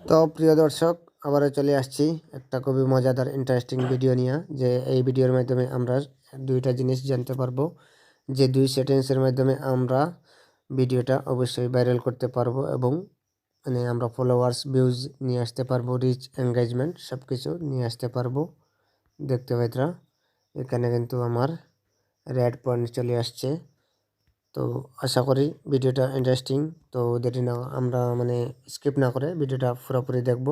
তো প্রিয় দর্শক, আবারও চলে আসছি একটা খুবই মজাদার ইন্টারেস্টিং ভিডিও নিয়ে, যে এই ভিডিওর মাধ্যমে আমরা দুইটা জিনিস জানতে পারব। যে দুই সেটিংসের মাধ্যমে আমরা ভিডিওটা অবশ্যই ভাইরাল করতে পারব এবং মানে আমরা ফলোয়ার্স ভিউজ নিয়ে আসতে পারব রিচ এঙ্গেজমেন্ট সব কিছু নিয়ে আসতে পারব। দেখতে পাইতরা, এখানে কিন্তু আমার রেড পয়েন্ট চলে আসছে। তো আশা করি ভিডিওটা ইন্টারেস্টিং তো দেরি না আমরা মানে স্কিপ না করে ভিডিওটা পুরোপুরি দেখব।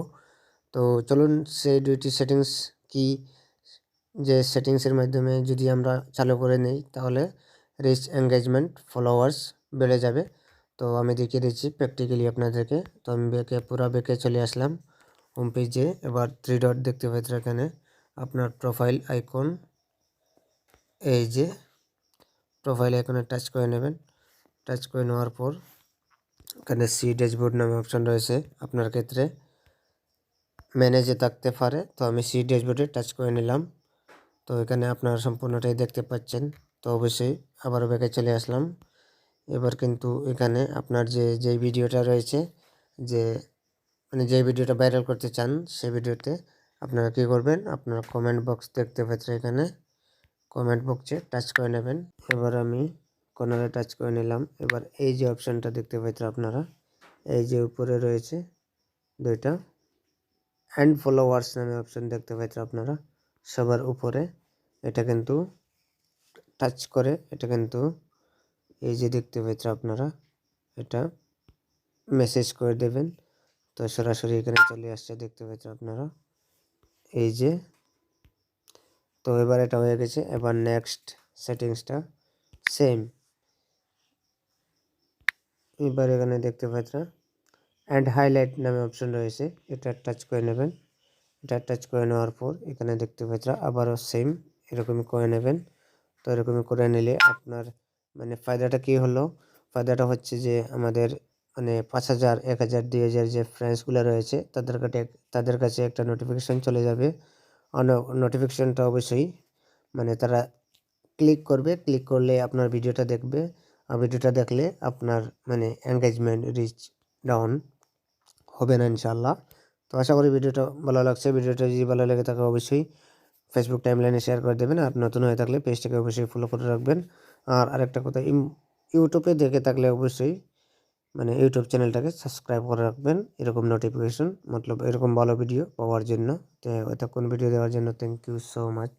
তো চলুন সেই দুইটি সেটিংস কি, যে সেটিংসের মাধ্যমে যদি আমরা চালু করে নেই, তাহলে রিচ এঙ্গেজমেন্ট ফলোয়ার্স বেড়ে যাবে। তো আমি দেখিয়ে দিচ্ছি প্র্যাকটিক্যালি আপনাদেরকে। তো আমি বেঁকে পুরো বেঁকে চলে আসলাম। হোম পেজে এবার থ্রি ডট দেখতে পাচ্ছি এখানে আপনার প্রোফাইল আইকন এই যে প্রোফাইল আইকনে টাচ করে নেবেন। টাচ করে নেওয়ার পর এখানে সি ড্যাশবোর্ড নামে অপশান রয়েছে আপনার ক্ষেত্রে। ম্যানেজে থাকতে পারে, তো আমি সি ড্যাশবোর্ডে টাচ করে নিলাম। তো এখানে আপনারা সম্পূর্ণটাই দেখতে পাচ্ছেন। তো অবশ্যই আবারও ব্যাগে চলে আসলাম। এবার কিন্তু এখানে আপনার যে যে ভিডিওটা রয়েছে, যে মানে যে ভিডিওটা ভাইরাল করতে চান সেই ভিডিওতে আপনারা কী করবেন? আপনার কমেন্ট বক্স দেখতে পাচ্ছেন এখানে। কমেন্ট বক্সে টাচ করে নেবেন। এবার আমি কর্নারে টাচ করে নিলাম। এবার এই যে অপশানটা দেখতে পাচ্ছেন আপনারা, এই যে উপরে রয়েছে দুইটা অ্যান্ড ফলোয়ার্স নামে অপশান দেখতে পাচ্ছেন আপনারা। সবার উপরে এটা কিন্তু টাচ করে, এটা কিন্তু এই যে দেখতে পাচ্ছেন আপনারা, এটা মেসেজ করে দেবেন। তো সরাসরি এখানে চলে আসছে দেখতে পাচ্ছেন আপনারা। এই যে তো এবার এটা হয়ে গেছে, এবার নেক্সট সেটিংসটা সেম এবার এখানে দেখতে পাচ্ছেন অ্যান্ড হাইলাইট নামে অপশন রয়েছে, এটা টাচ করে নেবেন। এটা টাচ করে নেওয়ার পর এখানে দেখতে পাচ্ছেন আবারও সেম এরকমই করে নেবেন। তো এরকমই করে নিলে আপনার মানে ফায়দাটা কি হলো? ফায়দাটা হচ্ছে যে আমাদের মানে পাঁচ হাজার, এক হাজার, দুই হাজার যে ফ্রেন্ডসগুলো রয়েছে, তাদের কাছে তাদের কাছে একটা নোটিফিকেশান চলে যাবে। নোটিফিকেশানটা অবশ্যই মানে তারা ক্লিক করবে ক্লিক করলে আপনার ভিডিওটা দেখবে। আর ভিডিওটা দেখলে আপনার মানে এঙ্গেজমেন্ট রিচ ডাউন হবে না ইনশাল্লাহ তো আশা করি ভিডিওটা ভালো লাগছে। ভিডিওটা যদি ভালো লাগে থাকে অবশ্যই ফেসবুক টাইমলাইনে শেয়ার করে দেবেন। আর নতুন হয়ে থাকলে পেজটাকে অবশ্যই ফলো করে রাখবেন। আর আরেকটা কথা ইউটিউবে দেখে থাকলে অবশ্যই মানে ইউটিউব চ্যানেলটাকে সাবস্ক্রাইব করে রাখবেন। এরকম নোটিফিকেশন মতলব এরকম ভালো ভিডিও পাওয়ার জন্য। তো এতক্ষণ ভিডিও দেওয়ার জন্য থ্যাংক ইউ সো মাচ